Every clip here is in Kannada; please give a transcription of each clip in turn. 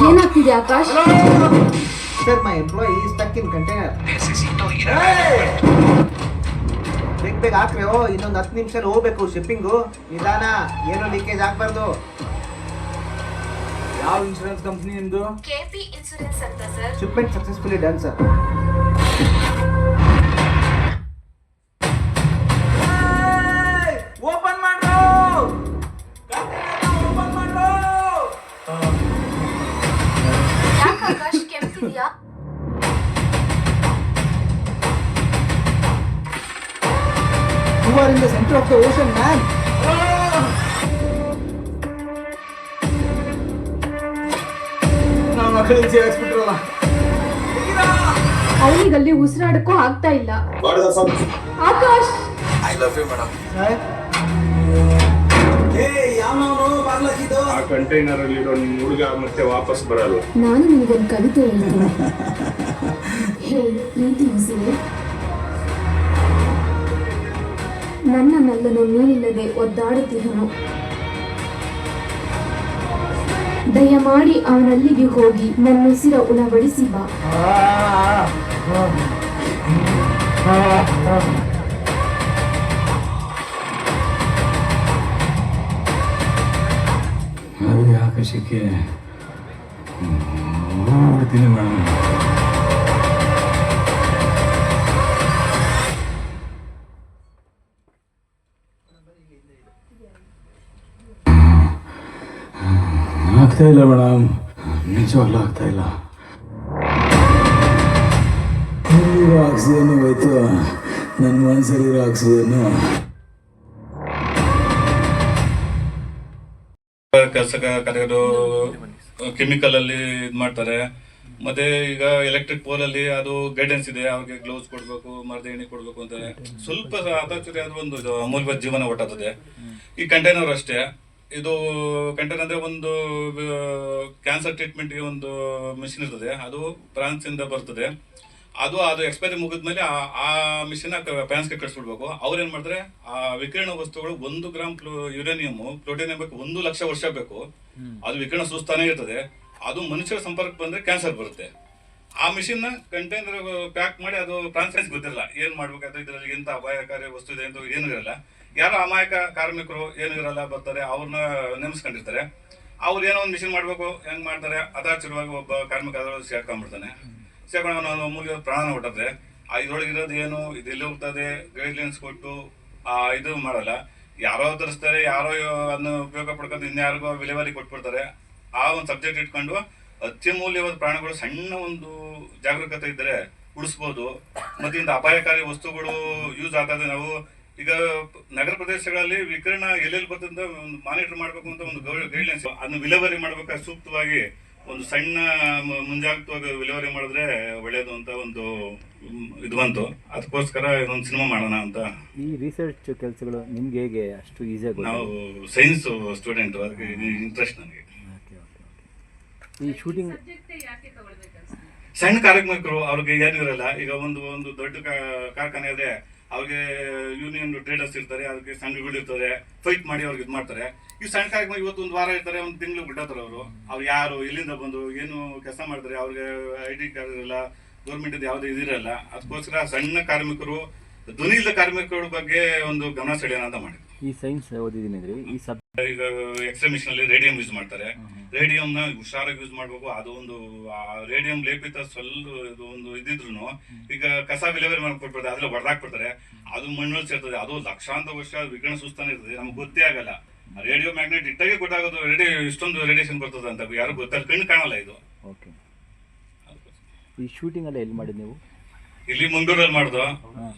ಏನಾಗ್ತಿದೆ Akash? Sir, my employee is stuck in container. Necesito ir a ಬೇಗ ಬೇಗ ಹಾಕ್ರಿ ಓ ಇನ್ನೊಂದು ಹತ್ತು ನಿಮಿಷ ಹೋಗ್ಬೇಕು ಶಿಪ್ಪಿಂಗು ನಿಧಾನ ಏನೋ ಲೀಕೇಜ್ ಆಗ್ಬಾರ್ದು. ಯಾವ ಇನ್ಶೂರೆನ್ಸ್ ಕಂಪ್ನಿ ನಿಮ್ದು? ಕೆಪಿ ಇನ್ಸೂರೆನ್ಸ್ ಅಂತ sir shipment successfully done sir you the centre of the ocean man ನಮ್ಮ ಮಕ್ಕಳಿಗೆ ಸೇರಿಸ್ಬಿಟ್ರಲ್ಲ ಅವನಿಗಲ್ಲಿ ಉಸಿರಾಡಕ್ಕೂ ಆಗ್ತಾ ಇಲ್ಲ. ಆಕಾಶ್! ಏ ಯಾವನವನು ಬಾಗ್ಲಾಕಿದ್ದು ಆ ಕಂಟೈನರ್ ಅಲ್ಲಿರೋ ನಿಮ್ ಹುಡುಗ ಮತ್ತೆ ವಾಪಸ್ ಬರಲ್ಲ ನಾನು ನಿನಗೊಂದು ಕವಿತೆ ಹೇಳ್ತೀನಿ ಹೇ ಪ್ರೀತಿ ಉಸಿರೆ ನನ್ನ ನಲ್ಲನು ನೀರಿಲ್ಲದೆ ಒದ್ದಾಡುತ್ತಿದ್ದನು ದಯಮಾಡಿ ಅವನಲ್ಲಿಗೆ ಹೋಗಿ ನನ್ನ ಉಸಿರ ಉಣಬಡಿಸಿ ಬಾ ಹಾಗೆ ಆಕಾಶಕ್ಕೆ ನೋಡ್ತೀನಿ ಮೇಡಮ್. ಆಗ್ತಾ ಇಲ್ಲ ಮೇಡಮ್. ನಿಜವಾಗ್ಲೂ ಆಗ್ತಾ ಇಲ್ಲ. ಆಕ್ಸಿಜನ್ ಹೋಯ್ತು. ನನ್ನ ಮನಸ್ಸಲ್ಲಿರೋ ಆಕ್ಸಿಜನ್ನು ಕೆಲಸ ಕರೆಯೋದು ಕೆಮಿಕಲ್ ಅಲ್ಲಿ ಇದ್ ಮಾಡ್ತಾರೆ. ಮತ್ತೆ ಈಗ ಎಲೆಕ್ಟ್ರಿಕ್ ಪೋಲ್ ಅಲ್ಲಿ ಅದು ಗೈಡೆನ್ಸ್ ಇದೆ, ಅವ್ರಿಗೆ ಗ್ಲೌಸ್ ಕೊಡ್ಬೇಕು, ಮರದ ಎಣ್ಣೆ ಕೊಡ್ಬೇಕು ಅಂತಾರೆ. ಸ್ವಲ್ಪ ಅಪರಿಚಿತ ಅದು ಒಂದು ಇದು ಅಮೂಲ್ಯ ಜೀವನ ಒಟ್ಟಾಗ್ತದೆ ಈ ಕಂಟೈನರ್ ಅಷ್ಟೇ. ಇದು ಕಂಟೈನರ್ ಅಂದ್ರೆ ಒಂದು ಕ್ಯಾನ್ಸರ್ ಟ್ರೀಟ್ಮೆಂಟ್ಗೆ ಒಂದು ಮಿಷಿನ್ ಇರ್ತದೆ. ಅದು ಫ್ರಾನ್ಸ್ ಇಂದ ಬರ್ತದೆ. ಅದು ಅದು ಎಕ್ಸ್ಪೈರಿ ಮುಗಿದ್ಮೇಲೆ ಆ- ಆ ಮಿಷಿನ್ ಫ್ರಾನ್ಸ್ಗೆ ಕಳಿಸ್ಬಿಡ್ಬೇಕು. ಅವ್ರು ಏನ್ ಮಾಡ್ತಾರೆ ಆ ವಿಕಿರಣ ವಸ್ತುಗಳು ಒಂದು ಗ್ರಾಮ್ ಯುರೇನಿಯಂ ಪ್ರೋಟೀನಿಯಂ ಬೇಕು ಒಂದು ಲಕ್ಷ ವರ್ಷ ಬೇಕು. ಅದು ವಿಕಿರಣ ಸುಸ್ತಾನೇ ಇರ್ತದೆ. ಅದು ಮನುಷ್ಯರ ಸಂಪರ್ಕ ಬಂದ್ರೆ ಕ್ಯಾನ್ಸರ್ ಬರುತ್ತೆ. ಆ ಮಿಷಿನ್ನ ಕಂಟೈನರ್ ಪ್ಯಾಕ್ ಮಾಡಿ ಅದು ಫ್ರಾನ್ಸ್ ಗೊತ್ತಿರಲ್ಲ. ಏನ್ ಮಾಡ್ಬೇಕಾದ್ರೆ ಇದರಲ್ಲಿ ಎಂತ ಅಪಾಯಕಾರಿ ವಸ್ತು ಇದೆ ಅಂತ ಏನು ಇರಲ್ಲ. ಯಾರೋ ಅಮಾಯಕ ಕಾರ್ಮಿಕರು ಏನು ಇರಲ್ಲ ಬರ್ತಾರೆ ಅವ್ರನ್ನ ನೇಮಿಸ್ಕೊಂಡಿರ್ತಾರೆ. ಅವ್ರು ಏನೋ ಒಂದು ಮಿಷಿನ್ ಮಾಡ್ಬೇಕು ಹೆಂಗ್ ಮಾಡ್ತಾರೆ ಅದಾಚಿರವಾಗಿ ಒಬ್ಬ ಕಾರ್ಮಿಕ ಸೇರ್ಕೊಂಡ್ಬಿಡ್ತಾನೆ ಸೇರ್ಕೊಂಡು ಅವನು ಅಮೂಲ್ಯ ಪ್ರಾಣ ಹೊಟ್ಟದ್ರೆ ಆ ಇದ್ರೊಳಗಿರೋದು ಏನು? ಇದೆಲ್ಲ ಹೋಗ್ತದೆ? ಗೈಡ್ಲೈನ್ಸ್ ಕೊಟ್ಟು ಆ ಇದು ಮಾಡಲ್ಲ. ಯಾರೋ ತರಿಸ್ತಾರೆ, ಯಾರೋ ಅದನ್ನ ಉಪಯೋಗ ಪಡ್ಕೊಂಡು ಇನ್ಯಾರಿಗೋ ವಿಲೇವಾರಿ ಕೊಟ್ಬಿಡ್ತಾರೆ. ಆ ಒಂದು ಸಬ್ಜೆಕ್ಟ್ ಇಟ್ಕೊಂಡು ಅತ್ಯಮೂಲ್ಯವಾದ ಪ್ರಾಣಗಳು ಸಣ್ಣ ಒಂದು ಜಾಗರೂಕತೆ ಇದ್ದರೆ ಉಳಿಸ್ಬೋದು. ಮತ್ತೆ ಇಂಥ ಅಪಾಯಕಾರಿ ವಸ್ತುಗಳು ಯೂಸ್ ಆಗ್ತದೆ. ನಾವು ಈಗ ನಗರ ಪ್ರದೇಶಗಳಲ್ಲಿ ವಿಕಿರಣ ಎಲ್ಲೆಲ್ಲಿ ಬರ್ತದೆ ಒಂದು ಮಾನಿಟರ್ ಮಾಡಬೇಕು ಅಂತ ಒಂದು ಗೈಡ್ಲೈನ್ಸ್ ಅದನ್ನ ವಿಲೇವಾರಿ ಮಾಡ್ಬೇಕಾದ್ರೆ ಸೂಕ್ತವಾಗಿ ಒಂದು ಸಣ್ಣ ಮುಂಜಾಗ್ರತವಾಗಿ ವಿಲೇವಾರಿ ಮಾಡಿದ್ರೆ ಒಳ್ಳೇದು ಅಂತ ಒಂದು ಇದು ಬಂತು. ಅದಕ್ಕೋಸ್ಕರ ಇದೊಂದು ಸಿನಿಮಾ ಮಾಡೋಣ ಅಂತ. ಈ ರಿಸರ್ಚ್ ಕೆಲಸಗಳು ನಿಮ್ಗೆ ಹೇಗೆ ಅಷ್ಟು ಈಸಿಯಾಗಿ ನಾವು ಸೈನ್ಸ್ ಸ್ಟೂಡೆಂಟ್ ಅದಕ್ಕೆ ಇಂಟ್ರೆಸ್ಟ್ ನನಗೆ. ಈ ಶೂಟಿಂಗ್ ಸಣ್ಣ ಕಾರ್ಯಕ್ರಮಕ್ಕರು ಅವ್ರಿಗೆ ಏನಿರಲ್ಲ ಈಗ ಒಂದು ಒಂದು ದೊಡ್ಡ ಕಾ- ಕಾರ್ಖಾನೆ ಇದೆ. ಅವ್ರಿಗೆ ಯೂನಿಯನ್ ಟ್ರೇಡರ್ಸ್ ಇರ್ತಾರೆ ಅದಕ್ಕೆ ಸಂಘಗಳು ಇರ್ತದೆ ಫೈಟ್ ಮಾಡಿ ಅವ್ರಿಗೆ ಇದು ಮಾಡ್ತಾರೆ. ಈ ಸಣ್ಣ ಕಾರ್ಯಕ್ರಮ ಇವತ್ತು ಒಂದು ವಾರ ಇರ್ತಾರೆ, ಒಂದು ತಿಂಗಳು ಬಿಟ್ಟಾತಾರೆ ಅವರು. ಅವ್ರು ಯಾರು, ಎಲ್ಲಿಂದ ಬಂದು, ಏನು ಕೆಲಸ ಮಾಡ್ತಾರೆ, ಅವ್ರಿಗೆ ಐ ಡಿ ಕಾರ್ಡ್ ಇರಲ್ಲ ಗೌರ್ಮೆಂಟ್ ಯಾವುದೇ ಇದಿರಲ್ಲ ಅದಕ್ಕೋಸ್ಕರ ಸಣ್ಣ ಕಾರ್ಮಿಕರು ಧ್ವನಿ ಇಲ್ಲದ ಕಾರ್ಮಿಕರ ಬಗ್ಗೆ ಒಂದು ಗಮನ ಸೆಳೆಯೋಣ ಅಂತ ಮಾಡಿದ್ವಿ. ಈ ಸೈನ್ಸ್ ಓದಿದ್ದೀನಿ ಈ ಈಗ ಎಕ್ಸ್ರೇ ಅಲ್ಲಿ ರೇಡಿಯಂ ಯೂಸ್ ಮಾಡ್ತಾರೆ. ರೇಡಿಯಂ ನ ಹುಷಾರಾಗಿ ಯೂಸ್ ಮಾಡ್ಬೇಕು. ಅದು ಒಂದು ರೇಡಿಯಂ ಲೇಪಿತ ಸ್ವಲ್ಪ ಇದು ಒಂದು ಇದಿದ್ರು ಈಗ ಕಸ ವಿಲೇವರಿ ಮಾಡಿ ಕೊಟ್ಬಿಡ್ತಾರೆ. ಅದ್ರಲ್ಲಿ ಹೊಡೆದಾಕ್ಬಿಡ್ತಾರೆ ಅದು ಮಣ್ಣಲ್ಲಿ ಸೇರ್ತದೆ. ಅದು ಲಕ್ಷಾಂತರ ವರ್ಷ ವಿಕಿರಣ ಸುಸ್ತಾನೆ ಇರ್ತದೆ. ನಮ್ಗೆ ಗೊತ್ತೇ ಆಗಲ್ಲ. ರೇಡಿಯೋ ಮ್ಯಾಗ್ನೆಟ್ ಇಟ್ಟಾಗೆ ಗೊತ್ತಾಗೋದು ರೇಡಿಯೋ ಇಷ್ಟೊಂದು ರೇಡಿಯೇಷನ್ ಬರ್ತದೆ ಅಂತ ಯಾರು ಗೊತ್ತಲ್ಲ. ಕಣ್ಣು ಕಾಣಲ್ಲ ಇದು. ಈ ಶೂಟಿಂಗ್ ಎಲ್ಲ ಎಲ್ಲಿ ಮಾಡಿದ್ ನೀವು? ಇಲ್ಲಿ ಮಂಗಳೂರಲ್ಲಿ ಮಾಡ್ದು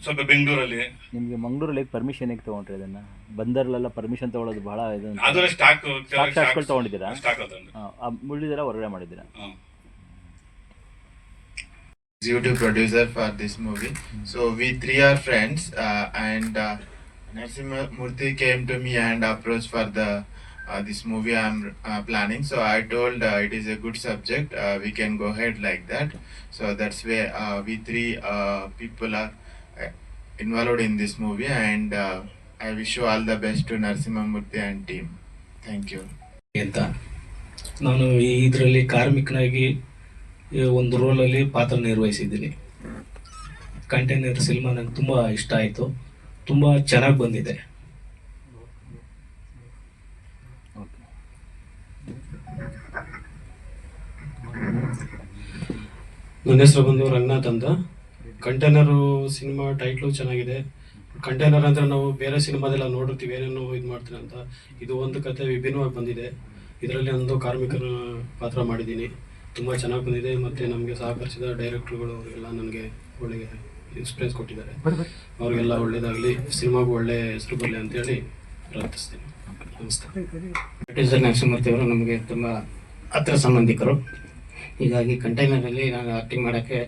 ಸ್ವಲ್ಪ ಬೆಂಗಳೂರಲ್ಲಿ. ನಿಮ್ಗೆ ಮಂಗಳೂರಲ್ಲಿ ಪರ್ಮಿಷನ್ ಹೇಗೆ ತಗೊಂಡ್ರಿ ಅದನ್ನ? ಬಂದರ್ಲೆಲ್ಲ ಪರ್ಮಿಷನ್ ತಗೊಳ್ಳೋದು ಬಹಳ ಇದು. ಅದರ ಸ್ಟಾಕ್ ತಗೊಂಡಿದ್ದೀರಾ? ಸ್ಟಾಕ್ ಆ, ಉಳಿದೆಲ್ಲ ಹೊರಗಡೆ ಮಾಡಿದ್ದೀರಾ? YouTube producer producer for this movie. So we three are friends, uh, and uh, Narasimha Murthy came to me and approached for the uh, this movie I'm uh, planning. So I told uh, it is a good subject. Uh, we can go ahead like that. So that's where uh, we three uh, people are uh, involved in this movie, and uh, I wish you all the best to Narsimha Murthy and team. Thank you. ಅಂತ ನಾನು ಇದರಲ್ಲಿ ಕಾರ್ಮಿಕನಾಗಿ ಈ ಒಂದು ರೋಲಲ್ಲಿ ಪಾತ್ರ ನಿರ್ವಹಿಸಿದ್ದೀನಿ ಕಂಟೈನರ್ ಸಿನಿಮಾ ನಂಗೆ ತುಂಬ ಇಷ್ಟ ಆಯಿತು ತುಂಬ ಚೆನ್ನಾಗಿ ಬಂದಿದೆ ನನ್ನ ಹೆಸರು ಬಂದು ರಂಗನಾಥ್ ಅಂತ. ಕಂಟೈನರು ಸಿನಿಮಾ ಟೈಟ್ಲು ಚೆನ್ನಾಗಿದೆ. ಕಂಟೈನರ್ ಅಂದರೆ ನಾವು ಬೇರೆ ಸಿನಿಮಾದೆಲ್ಲ ನೋಡಿರ್ತೀವಿ ಏನೇನು ಇದು ಮಾಡ್ತೀರ ಅಂತ. ಇದು ಒಂದು ಕತೆ ವಿಭಿನ್ನವಾಗಿ ಬಂದಿದೆ. ಇದರಲ್ಲಿ ಒಂದು ಕಾರ್ಮಿಕರ ಪಾತ್ರ ಮಾಡಿದ್ದೀನಿ. ತುಂಬ ಚೆನ್ನಾಗಿ ಬಂದಿದೆ. ಮತ್ತು ನಮಗೆ ಸಹಕರಿಸಿದ ಡೈರೆಕ್ಟ್ರುಗಳು ಅವರೆಲ್ಲ ನನಗೆ ಒಳ್ಳೆಯ ಎಕ್ಸ್ಪೀರಿಯನ್ಸ್ ಕೊಟ್ಟಿದ್ದಾರೆ. ಅವರಿಗೆಲ್ಲ ಒಳ್ಳೇದಾಗಲಿ. ಸಿನಿಮಾಗೂ ಒಳ್ಳೆ ಹೆಸರು ಬರಲಿ ಅಂತೇಳಿ ಪ್ರಾರ್ಥಿಸ್ತೀನಿ. ನಮಸ್ತೆ. ನರಸಿಂಹಮೂರ್ತಿ ಅವರು ನಮಗೆ ತುಂಬ ಹತ್ತಿರ ಸಂಬಂಧಿಕರು. ಹೀಗಾಗಿ ಕಂಟೈನರಲ್ಲಿ ನಾನು ಆ್ಯಕ್ಟಿಂಗ್ ಮಾಡೋಕ್ಕೆ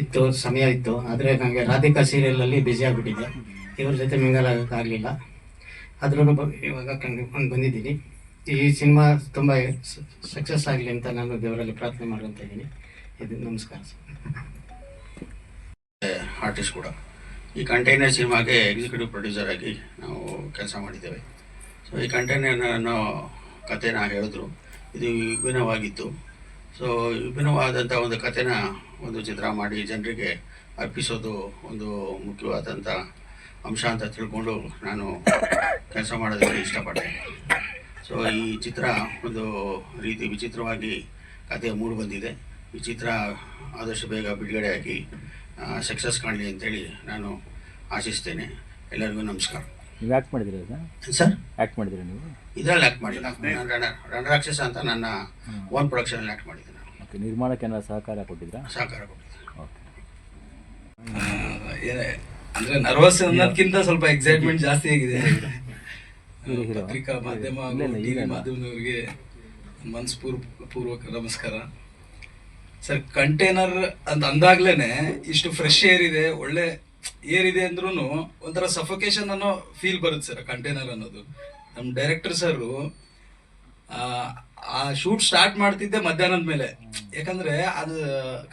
ಇತ್ತು, ಸಮಯ ಇತ್ತು. ಆದರೆ ನನಗೆ ರಾಧಿಕಾ ಸೀರಿಯಲಲ್ಲಿ ಬ್ಯುಸಿ ಆಗಿಬಿಟ್ಟಿದೆ. ಇವ್ರ ಜೊತೆ ಮಿಂಗಲ್ ಆಗೋಕ್ಕಾಗಲಿಲ್ಲ ಆದ್ರೂ ಇವಾಗ ಕಂಡು ಬಂದಿದ್ದೀನಿ. ಈ ಸಿನಿಮಾ ತುಂಬ ಸಕ್ಸಸ್ ಆಗಲಿ ಅಂತ ನಾನು ದೇವರಲ್ಲಿ ಪ್ರಾರ್ಥನೆ ಮಾಡುವಂತ ಇದ್ದೀನಿ. ಇದು ನಮಸ್ಕಾರ ಸರ್. ಆರ್ಟಿಸ್ಟ್ ಕೂಡ. ಈ ಕಂಟೈನರ್ ಸಿನಿಮಾಗೆ ಎಕ್ಸಿಕ್ಯೂಟಿವ್ ಪ್ರೊಡ್ಯೂಸರ್ ಆಗಿ ನಾವು ಕೆಲಸ ಮಾಡಿದ್ದೇವೆ. ಸೊ ಈ ಕಂಟೈನರ್ನ ಅನ್ನೋ ಕಥೆನ ಹೇಳಿದ್ರು. ಇದು ವಿಭಿನ್ನವಾಗಿತ್ತು. ಸೊ ವಿಭಿನ್ನವಾದಂಥ ಒಂದು ಕಥೆನ ಒಂದು ಚಿತ್ರ ಮಾಡಿ ಜನರಿಗೆ ಅರ್ಪಿಸೋದು ಒಂದು ಮುಖ್ಯವಾದಂಥ ಅಂಶ ಅಂತ ತಿಳ್ಕೊಂಡು ನಾನು ಕೆಲಸ ಮಾಡೋದಕ್ಕೆ ಇಷ್ಟಪಟ್ಟೆ ಸೊ ಈ ಚಿತ್ರ ಒಂದು ರೀತಿ ವಿಚಿತ್ರವಾಗಿ ಕತೆ ಮೂಡಿ ಬಂದಿದೆ. ಈ ಚಿತ್ರ ಆದಷ್ಟು ಬೇಗ ಬಿಡುಗಡೆಯಾಗಿ ಸಕ್ಸಸ್ ಕಾಣಲಿ ಅಂತೇಳಿ ನಾನು ಆಶಿಸ್ತೇನೆ. ಎಲ್ಲರಿಗೂ ನಮಸ್ಕಾರ. ನೀವು ಆ್ಯಕ್ಟ್ ಮಾಡಿದ್ದೀರಾ ಸರ್? ಸರ್? ಆ್ಯಕ್ಟ್ ಮಾಡಿದ್ದೀರಾ ನೀವು? ಇದರಲ್ಲಿ ಆ್ಯಕ್ಟ್ ಮಾಡಿಲ್ಲ ರಣರಾಕ್ಷಸ ಅಂತ ನನ್ನ ಓನ್ ಪ್ರೊಡಕ್ಷನಲ್ಲಿ ಆ್ಯಕ್ಟ್ ಮಾಡಿದ್ದೆ ನಾನು. ಓಕೆ ನಿರ್ಮಾಣಕ್ಕೆ ಏನಾದ್ರು ಸಹಕಾರ ಕೊಟ್ಟಿದ್ರಾ ಸಹಕಾರ ಕೊಟ್ಟಿದ್ದೆ. ಓಕೆ ಅಂದ್ರೆ ನರ್ವಸ್ ಅನ್ನೋದಕ್ಕಿಂತ ಸ್ವಲ್ಪ ಎಕ್ಸೈಟ್ಮೆಂಟ್ ಜಾಸ್ತಿ ಆಗಿದೆ. ಪತ್ರಿಕಾ ಮಾಧ್ಯಮ ಟಿವಿ. ಮಾಧ್ಯಮದವರಿಗೆ ಮನಸ್ಪೂರ್ ಪೂರ್ವಕ ನಮಸ್ಕಾರ. ಸರ್ ಕಂಟೈನರ್ ಅಂತ ಅಂದಾಗ್ಲೇನೆ ಇಷ್ಟು ಫ್ರೆಶ್ ಏರ್ ಇದೆ ಒಳ್ಳೆ ಏರ್ ಇದೆ ಅಂದ್ರೂ ಒಂಥರ ಸಫೋಕೇಶನ್ ಅನ್ನೋ ಫೀಲ್ ಬರುತ್ತೆ ಸರ್ ಕಂಟೈನರ್ ಅನ್ನೋದು. ನಮ್ಮ ಡೈರೆಕ್ಟರ್ ಸರ್ ಆ ಶೂಟ್ ಸ್ಟಾರ್ಟ್ ಮಾಡ್ತಿದ್ದೆ ಮಧ್ಯಾಹ್ನದ ಮೇಲೆ. ಯಾಕಂದ್ರೆ ಅದು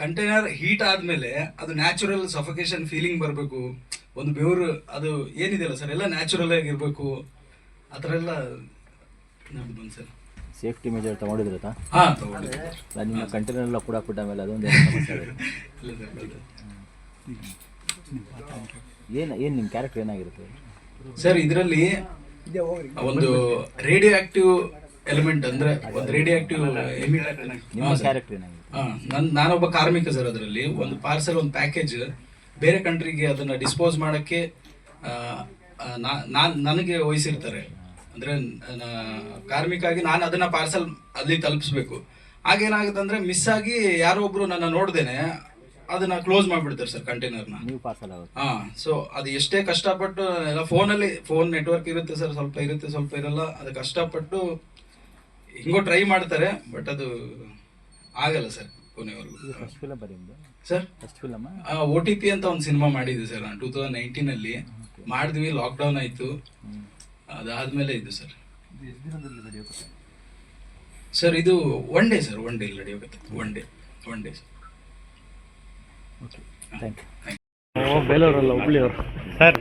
ಕಂಟೈನರ್ ಹೀಟ್ ಆದ್ಮೇಲೆ ಅದು ನ್ಯಾಚುರಲ್ ಸಫೋಕೇಶನ್ ಫೀಲಿಂಗ್ ಬರಬೇಕು. ಒಂದು ಬೆವರು ಅದು ಏನಿದೆಯಲ್ಲ ಸರ್ ಎಲ್ಲ ನ್ಯಾಚುರಲ್ ಆಗಿರ್ಬೇಕು. ಆ ಥರ ಎಲ್ಲ ನಮ್ದು ಬಂದು ಸರ್ ಸೇಫ್ಟಿ ಮೆಜರ್ ತಗೊಂಡಿದ್ರೆ ಹಾ ತಗೊಂಡಿದ್ದೆ. ನಿಮ್ಮ ಕಂಟೈನರ್ ಎಲ್ಲ ಕೂಡ ಕೊಟ್ಟ ಮೇಲೆ ಅದೊಂದು ಏನೋ ಏನು ನಿಮ್ಮ ಕ್ಯಾರೆಕ್ಟರ್ ಏನಾಗಿರುತ್ತೆ? ಸರ್ ಇದರಲ್ಲಿ ಒಂದು ರೇಡಿಯೋ ಆಕ್ಟಿವ್ ಎಲಿಮೆಂಟ್ ಅಂದ್ರೆ ಒಂದು ರೇಡಿಯೋ ಆಕ್ಟಿವ್ ನಿಮ್ಮ ಕ್ಯಾರೆಕ್ಟರ್ ಏನಾಗಿರುತ್ತೆ? ನನ್ ನಾನೊಬ್ಬ ಕಾರ್ಮಿಕ ಸರ್ ಅದರಲ್ಲಿ. ಒಂದು ಪಾರ್ಸಲ್ ಒಂದು ಪ್ಯಾಕೇಜ್ ಬೇರೆ ಕಂಟ್ರಿಗೆ ಅದನ್ನ ಡಿಸ್ಪೋಸ್ ಮಾಡಕ್ಕೆ ನಾನ್ ನನಗೆ ವಹಿಸಿರ್ತಾರೆ. ಅಂದ್ರೆ ಕಾರ್ಮಿಕಾಗಿ ಕಾರ್ಮಿಕ ಆಗಿ ನಾನು ಅದನ್ನ ಪಾರ್ಸಲ್ ಅಲ್ಲಿ ತಲುಪಿಸ್ಬೇಕು. ಆಗೇನಾಗುತ್ತೆ ಅಂದ್ರೆ ಮಿಸ್ ಆಗಿ ಯಾರೋ ಒಬ್ರು ನನ್ನ ನೋಡ್ದೇನೆ ಅದನ್ನ ಕ್ಲೋಸ್ ಮಾಡ್ಬಿಡ್ತಾರೆ ಸರ್ ಕಂಟೈನರ್ನ ನೀವು ಪಾರ್ಸಲ್ ಆಗುತ್ತೆ. ಹಾ ಸೊ ಅದು ಎಷ್ಟೇ ಕಷ್ಟಪಟ್ಟು ಎಲ್ಲ ಫೋನಲ್ಲಿ ಫೋನ್ ನೆಟ್ವರ್ಕ್ ಇರುತ್ತೆ ಸರ್ ಸ್ವಲ್ಪ ಇರುತ್ತೆ ಸ್ವಲ್ಪ ಇರಲ್ಲ ಅದು ಕಷ್ಟಪಟ್ಟು ಹಿಂಗೋ ಟ್ರೈ ಮಾಡ್ತಾರೆ ಬಟ್ ಅದು ಆಗಲ್ಲ ಸರ್ ಕೊನೆವರೆಗೂ. ಇದು ಫಸ್ಟ್ ಫಿಲಮ್ ಬರೀ sir first film O T P ಅಂತ ಒಂದು ಸಿನಿಮಾ ಮಾಡಿದ್ದೆ ಸರ್ ನಾನು ಟೂ ತೌಸಂಡ್ ನೈನ್ಟೀನಲ್ಲಿ ಮಾಡಿದ್ವಿ ಲಾಕ್ಡೌನ್ ಆಯಿತು. ಅದಾದ್ಮೇಲೆ ಇದು ಸರ್ ಸರ್ ಇದು one day sir one day ನಡೆಯೋಗುತ್ತೆ one day one day sir okay thank you ಬೇಲೂರಲ್ಲ ಹುಬ್ಳಿಯವರು ಸರ್.